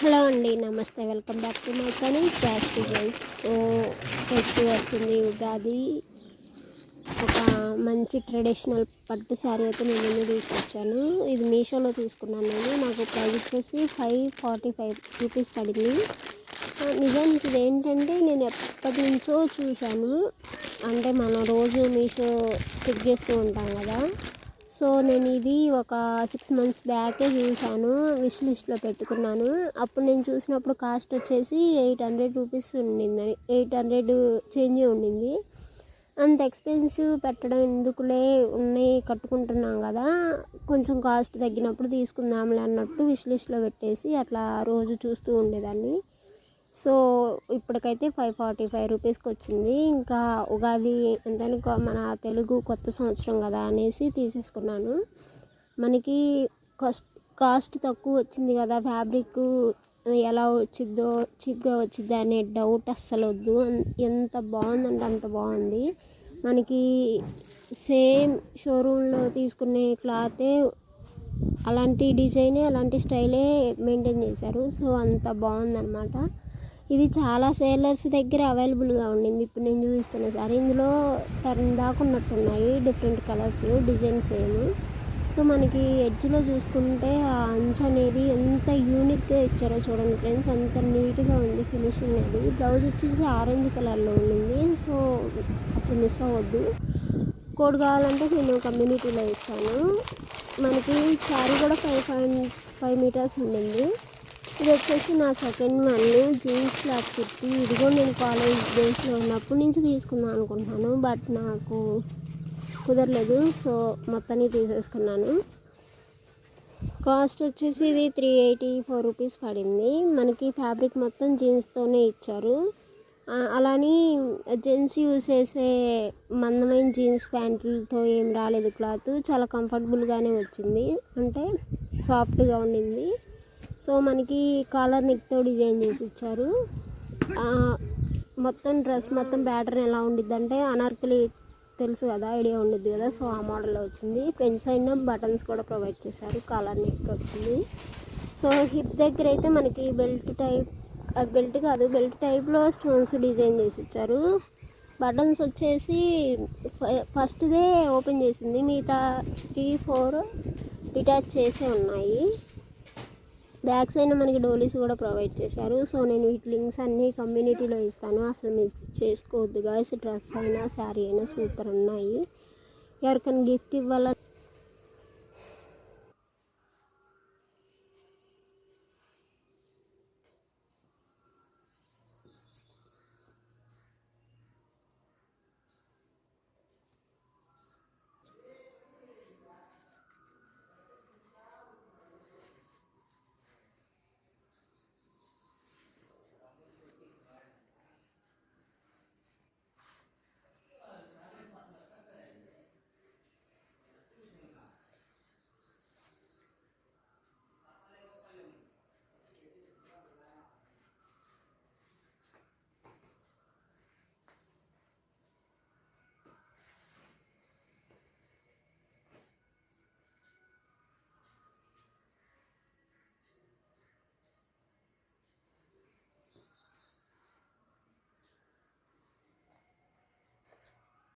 Hello అండి నమస్తే. Welcome back to my channel stash designs so festive వస్తుంది ఉగాది. ఒక మంచి ట్రెడిషనల్ పట్టు శారీ అయితే నేను ముందు తీసుకొచ్చాను. ఇది మీషోలో తీసుకున్నాను నేను. నాకు ప్రైస్ వచ్చేసి ఫైవ్ ఫార్టీ ఫైవ్ రూపీస్ పడింది నిజానికి ఇది ఏంటంటే నేను ఎప్పటి నుంచో చూశాను. అంటే మనం రోజు మీషో చెక్ చేస్తూ ఉంటాం కదా. సో నేను ఇది ఒక సిక్స్ మంత్స్ బ్యాకే చూశాను విష్ లిస్ట్లో పెట్టుకున్నాను. అప్పుడు నేను చూసినప్పుడు కాస్ట్ వచ్చేసి ఎయిట్ హండ్రెడ్ రూపీస్ ఉండిందని ఎయిట్ హండ్రెడ్ చేంజ్ ఉండింది. అంత ఎక్స్పెన్సివ్ పెట్టడం ఎందుకులే ఉన్నాయి కట్టుకుంటున్నాం కదా కొంచెం కాస్ట్ తగ్గినప్పుడు తీసుకుందాంలే అన్నట్టు విష్ లిస్ట్లో పెట్టేసి అట్లా రోజు చూస్తూ ఉండేదాన్ని. సో ఇప్పటికైతే ఫైవ్ ఫార్టీ ఫైవ్ రూపీస్కి వచ్చింది ఇంకా ఉగాది ఎంతనుకో మన తెలుగు కొత్త సంవత్సరం కదా అనేసి తీసేసుకున్నాను. మనకి కాస్ట్ కాస్ట్ తక్కువ వచ్చింది కదా ఫ్యాబ్రిక్ ఎలా వచ్చిద్దో చీప్గా వచ్చిద్దో అనే డౌట్ అస్సలు వద్దు ఎంత బాగుందంటే అంత బాగుంది. మనకి సేమ్ షోరూంలో తీసుకునే క్లాతే అలాంటి డిజైనే అలాంటి స్టైలే మెయింటైన్ చేశారు. సో అంత బాగుందన్నమాట. ఇది చాలా సేలర్స్ దగ్గర అవైలబుల్గా ఉండింది. ఇప్పుడు నేను చూపిస్తున్న సార్ ఇందులో టర్న్ దాకా ఉన్నట్టున్నాయి. డిఫరెంట్ కలర్స్ డిజైన్స్ ఏమి. సో మనకి ఎడ్జ్లో చూసుకుంటే ఆ అంచు అనేది ఎంత యూనిక్గా ఇచ్చారో చూడండి ఫ్రెండ్స్. అంత నీట్గా ఉంది ఫినిషింగ్ అది బ్లౌజ్ వచ్చేసి ఆరెంజ్ కలర్లో ఉండింది. సో అసలు మిస్ అవ్వద్దు. కోడ్ కావాలంటే నేను కమ్యూనిటీలో ఇస్తాను. మనకి శారీ కూడా ఫైవ్ ఫైవ్ ఫైవ్ మీటర్స్ ఉండింది. ఇది వచ్చేసి నా second one jeans cloth kurti. ఇదిగో నేను కాలేజ్ డేస్లో ఉన్నప్పటి నుంచి తీసుకుందాం అనుకుంటున్నాను బట్ నాకు కుదరలేదు. సో మొత్తాన్ని తీసేసుకున్నాను. కాస్ట్ వచ్చేసి ఇది త్రీ ఎయిటీ ఫోర్ రూపీస్ పడింది. మనకి ఫ్యాబ్రిక్ మొత్తం జీన్స్తోనే ఇచ్చారు. అలానే జెంట్స్ యూస్ చేసే మందమైన జీన్స్ ప్యాంట్లతో ఏం రాలేదు క్లాత్ చాలా కంఫర్టబుల్గానే వచ్చింది. అంటే సాఫ్ట్గా ఉండింది. సో మనకి కాలర్ నెక్తో డిజైన్ చేసి ఇచ్చారు. మొత్తం డ్రెస్ మొత్తం ప్యాటర్న్ ఎలా ఉండిద్ది అంటే అనార్కలి తెలుసు కదా ఐడియా ఉండిద్ది కదా సో ఆ మోడల్లో వచ్చింది. ఫ్రంట్ సైడ్ బటన్స్ కూడా ప్రొవైడ్ చేశారు కాలర్ నెక్ వచ్చింది. సో హిప్ దగ్గర అయితే మనకి బెల్ట్ టైప్ అది బెల్ట్ కాదు బెల్ట్ టైప్లో స్టోన్స్ డిజైన్ చేసి ఇచ్చారు. బటన్స్ వచ్చేసి ఫ- ఫస్ట్దే ఓపెన్ చేసింది మిగతా త్రీ ఫోర్ డిటాచ్ చేసే ఉన్నాయి. బ్యాగ్స్ సైడ్ మనకి డోలీస్ కూడా ప్రొవైడ్ చేశారు. సో నేను వీటి లింక్స్ అన్నీ కమ్యూనిటీలో ఇస్తాను. అసలు మిస్ చేసుకోవద్దు గాయస్ డ్రెస్ అయినా శారీ అయినా సూపర్ ఉన్నాయి. ఎవరికైనా గిఫ్ట్ ఇవ్వాలని